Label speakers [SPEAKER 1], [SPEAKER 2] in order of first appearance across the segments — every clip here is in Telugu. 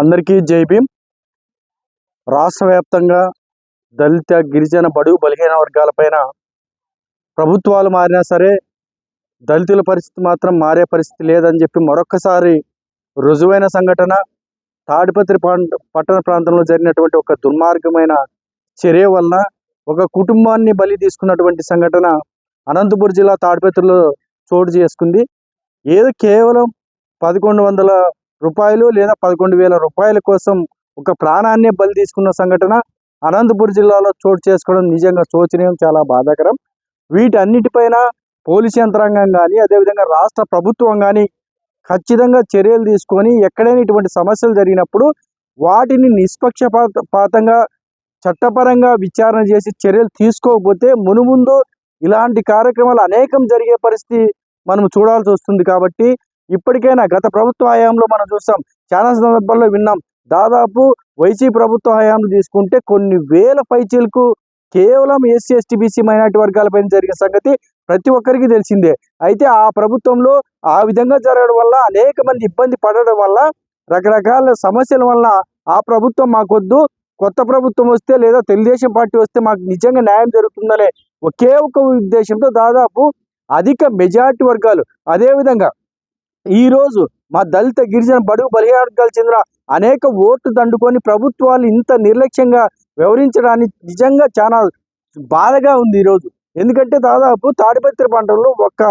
[SPEAKER 1] అందరికీ జై భీమ్. రాష్ట్ర వ్యాప్తంగా దళిత గిరిజన బడుగు బలహీన వర్గాలపైన ప్రభుత్వాలు మారినా సరే దళితుల పరిస్థితి మాత్రం మారే పరిస్థితి లేదని చెప్పి మరొక్కసారి రుజువైన సంఘటన. తాడిపత్రి పట్టణ ప్రాంతంలో జరిగినటువంటి ఒక దుర్మార్గమైన చర్య వలన ఒక కుటుంబాన్ని బలి తీసుకున్నటువంటి సంఘటన అనంతపురం జిల్లా తాడిపత్రిలో చోటు చేసుకుంది. ఏదో కేవలం పదకొండు వందల రూపాయలు లేదా పదకొండు వేల రూపాయల కోసం ఒక ప్రాణాన్ని బలి తీసుకున్న సంఘటన అనంతపురం జిల్లాలో చోటు చేసుకోవడం నిజంగా శోచనీయం చాలా బాధాకరం. వీటన్నిటిపైన పోలీస్ యంత్రాంగం కానీ అదేవిధంగా రాష్ట్ర ప్రభుత్వం కానీ ఖచ్చితంగా చర్యలు తీసుకొని ఎక్కడైనా ఇటువంటి సమస్యలు జరిగినప్పుడు వాటిని నిష్పక్షపాతంగా చట్టపరంగా విచారణ చేసి చర్యలు తీసుకోకపోతే మునుముందు ఇలాంటి కార్యక్రమాలు అనేకం జరిగే పరిస్థితి మనం చూడాల్సి వస్తుంది కాబట్టి ఇప్పటికైనా గత ప్రభుత్వ హయాంలో మనం చూస్తాం చాలా సందర్భాల్లో విన్నాం. దాదాపు వైసీ ప్రభుత్వ హయాంలో తీసుకుంటే కొన్ని వేల పైచీలకు కేవలం ఎస్సీ ఎస్టీ బీసీ మైనార్టీ వర్గాలపైన జరిగిన సంగతి ప్రతి ఒక్కరికి తెలిసిందే. అయితే ఆ ప్రభుత్వంలో ఆ విధంగా జరగడం వల్ల అనేక మంది ఇబ్బంది పడడం వల్ల రకరకాల సమస్యల వల్ల ఆ ప్రభుత్వం మాకొద్దు. కొత్త ప్రభుత్వం వస్తే లేదా తెలుగుదేశం పార్టీ వస్తే మాకు నిజంగా న్యాయం జరుగుతుందనే ఒకే ఒక ఉద్దేశంతో దాదాపు అధిక మెజార్టీ వర్గాలు అదేవిధంగా ఈరోజు మా దళిత గిరిజన బడుగు బలిహీన చెందిన అనేక ఓట్లు దండుకొని ప్రభుత్వాలు ఇంత నిర్లక్ష్యంగా వ్యవహరించడానికి నిజంగా చాలా బాధగా ఉంది ఈరోజు ఎందుకంటే దాదాపు తాడిపత్రి పంటలో ఒక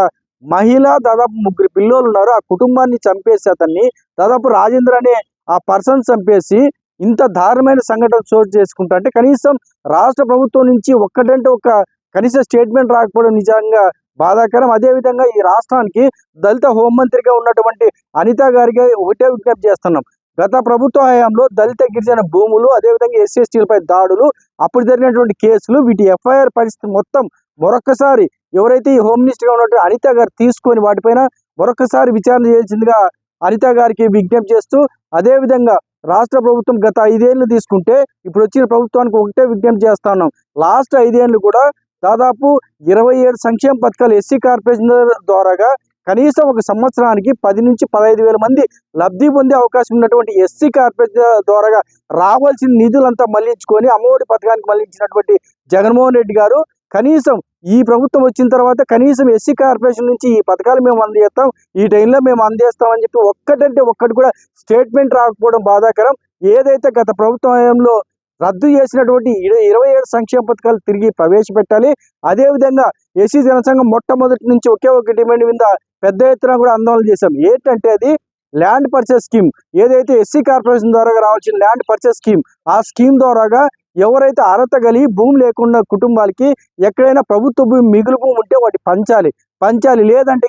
[SPEAKER 1] మహిళ దాదాపు ముగ్గురు పిల్లలు ఉన్నారు. ఆ కుటుంబాన్ని చంపేసి అతన్ని దాదాపు రాజేంద్ర అనే ఆ పర్సన్ చంపేసి ఇంత దారుణమైన సంఘటన చోటు చేసుకుంటా అంటే కనీసం రాష్ట్ర ప్రభుత్వం నుంచి ఒక్కటంటే ఒక కనీస స్టేట్మెంట్ రాకపోవడం నిజంగా బాధాకరం. అదేవిధంగా ఈ రాష్ట్రానికి దళిత హోంమంత్రిగా ఉన్నటువంటి అనిత గారికి ఒకటే విజ్ఞప్తి చేస్తున్నాం. గత ప్రభుత్వ హయాంలో దళిత గిరిజన భూములు అదేవిధంగా ఎస్సీ ఎస్టీలపై దాడులు అప్పుడు జరిగినటువంటి కేసులు వీటి ఎఫ్ఐఆర్ పరిస్థితి మొత్తం మరొకసారి ఎవరైతే ఈ హోమ్ మినిస్టర్గా ఉన్నటువంటి అనిత గారు తీసుకొని వాటిపైన మరొకసారి విచారణ చేయాల్సిందిగా అనిత గారికి విజ్ఞప్తి చేస్తూ అదేవిధంగా రాష్ట్ర ప్రభుత్వం గత ఐదేళ్ళు తీసుకుంటే ఇప్పుడు వచ్చిన ప్రభుత్వానికి ఒకటే విజ్ఞప్తి చేస్తున్నాం లాస్ట్ ఐదేళ్ళు కూడా దాదాపు ఇరవై ఏడు సంక్షేమ పథకాలు ఎస్సీ కార్పొరేషన్ ద్వారాగా కనీసం ఒక సంవత్సరానికి పది నుంచి పదహైదు వేల మంది లబ్ధి పొందే అవకాశం ఉన్నటువంటి ఎస్సీ కార్పొరేషన్ ద్వారాగా రావాల్సిన నిధులంతా మళ్ళించుకొని అమ్మఒడి పథకానికి మళ్ళించినటువంటి జగన్మోహన్ రెడ్డి గారు కనీసం ఈ ప్రభుత్వం వచ్చిన తర్వాత కనీసం ఎస్సీ కార్పొరేషన్ నుంచి ఈ పథకాలు మేము అందజేస్తాం ఈ టైంలో మేము అందజేస్తామని చెప్పి ఒక్కటంటే ఒక్కటి కూడా స్టేట్మెంట్ రాకపోవడం బాధాకరం. ఏదైతే గత ప్రభుత్వంలో రద్దు చేసినటువంటి ఇరవై ఏడు సంక్షేమ పథకాలు తిరిగి ప్రవేశపెట్టాలి. అదేవిధంగా ఎస్సీ జనసంఘం మొట్టమొదటి నుంచి ఒకే ఒక డిమాండ్ మీద పెద్ద ఎత్తున కూడా ఆందోళన చేశాం. ఏంటంటే అది ల్యాండ్ పర్చేస్ స్కీమ్. ఏదైతే ఎస్సీ కార్పొరేషన్ ద్వారా రావాల్సిన ల్యాండ్ పర్చేస్ స్కీమ్ ఆ స్కీమ్ ద్వారాగా ఎవరైతే అర్హత కలిగి భూమి లేకుండా కుటుంబాలకి ఎక్కడైనా ప్రభుత్వ భూమి మిగులు భూమి ఉంటే వాటి పంచాలి. పంచాలి. లేదంటే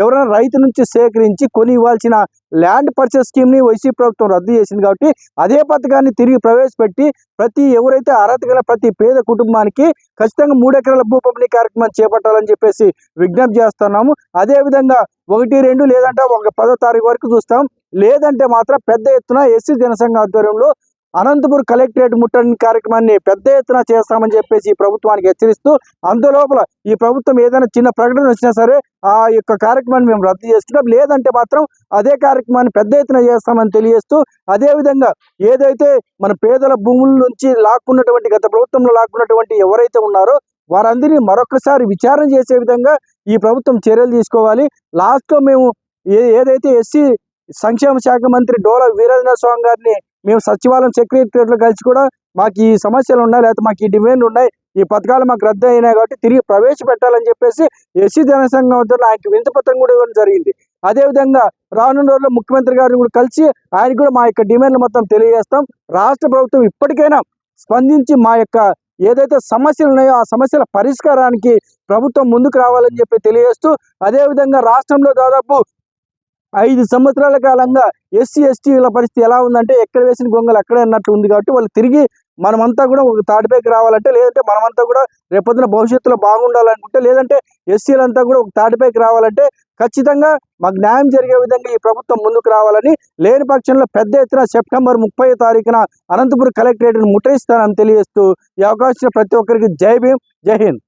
[SPEAKER 1] ఎవరైనా రైతు నుంచి సేకరించి కొని ఇవ్వాల్సిన ల్యాండ్ పర్చేస్ స్కీమ్ని వైసీపీ ప్రభుత్వం రద్దు చేసింది కాబట్టి అదే పథకాన్ని తిరిగి ప్రవేశపెట్టి ప్రతి ఎవరైతే అర్హత గల ప్రతి పేద కుటుంబానికి ఖచ్చితంగా మూడు ఎకరాల భూ పంపిణీ కార్యక్రమం చేపట్టాలని చెప్పేసి విజ్ఞప్తి చేస్తున్నాము. అదేవిధంగా ఒకటి రెండు లేదంటే ఒక పదో తారీఖు వరకు చూస్తాం. లేదంటే మాత్రం పెద్ద ఎత్తున ఎస్సీ జనసంఘ ఆధ్వర్యంలో అనంతపురం కలెక్టరేట్ ముట్టడి కార్యక్రమాన్ని పెద్ద ఎత్తున చేస్తామని చెప్పేసి ప్రభుత్వానికి హెచ్చరిస్తూ అందులోపల ఈ ప్రభుత్వం ఏదైనా చిన్న ప్రకటన వచ్చినా సరే ఆ యొక్క కార్యక్రమాన్ని మేము రద్దు చేస్తున్నాం. లేదంటే మాత్రం అదే కార్యక్రమాన్ని పెద్ద ఎత్తున చేస్తామని తెలియజేస్తూ అదేవిధంగా ఏదైతే మన పేదల భూముల నుంచి లాక్కున్నటువంటి గత ప్రభుత్వంలో లాక్కున్నటువంటి ఎవరైతే ఉన్నారో వారందరినీ మరొకసారి విచారణ చేసే విధంగా ఈ ప్రభుత్వం చర్యలు తీసుకోవాలి. లాస్ట్లో మేము ఏ ఏదైతే ఎస్సీ సంక్షేమ శాఖ మంత్రి డోలా వీరేంద్ర స్వామి గారిని మేము సచివాలయం సెక్రటరియట్లో కలిసి కూడా మాకు ఈ సమస్యలు ఉన్నాయి లేకపోతే మాకు ఈ డిమాండ్లు ఉన్నాయి ఈ పథకాలు మాకు రద్దు అయినాయి కాబట్టి తిరిగి ప్రవేశపెట్టాలని చెప్పేసి ఎస్సీ జనసంఘం వద్ద ఆయనకి వింతపత్రం కూడా ఇవ్వడం జరిగింది. అదేవిధంగా రానున్న రోజుల్లో ముఖ్యమంత్రి గారిని కూడా కలిసి ఆయన కూడా మా యొక్క డిమాండ్లు మొత్తం తెలియజేస్తాం. రాష్ట్ర ప్రభుత్వం ఇప్పటికైనా స్పందించి మా యొక్క ఏదైతే సమస్యలు ఉన్నాయో ఆ సమస్యల పరిష్కారానికి ప్రభుత్వం ముందుకు రావాలని చెప్పి తెలియజేస్తూ అదేవిధంగా రాష్ట్రంలో దాదాపు ఐదు సంవత్సరాల కాలంగా ఎస్సీ ఎస్టీల పరిస్థితి ఎలా ఉందంటే ఎక్కడ వేసిన గొంగలు అక్కడే అన్నట్లు ఉంది కాబట్టి వాళ్ళు తిరిగి మనమంతా కూడా ఒక తాటిపైకి రావాలంటే లేదంటే మనమంతా కూడా రేపొద్దున భవిష్యత్తులో బాగుండాలనుకుంటే లేదంటే ఎస్సీలంతా కూడా ఒక తాటిపైకి రావాలంటే ఖచ్చితంగా మాకు న్యాయం జరిగే విధంగా ఈ ప్రభుత్వం ముందుకు రావాలని లేని పక్షంలో పెద్ద ఎత్తున సెప్టెంబర్ ముప్పై తారీఖున అనంతపురం కలెక్టరేట్ను ముట్టయిస్తానని తెలియజేస్తూ ఈ అవకాశం ప్రతి ఒక్కరికి జై భీమ్ జై హింద్.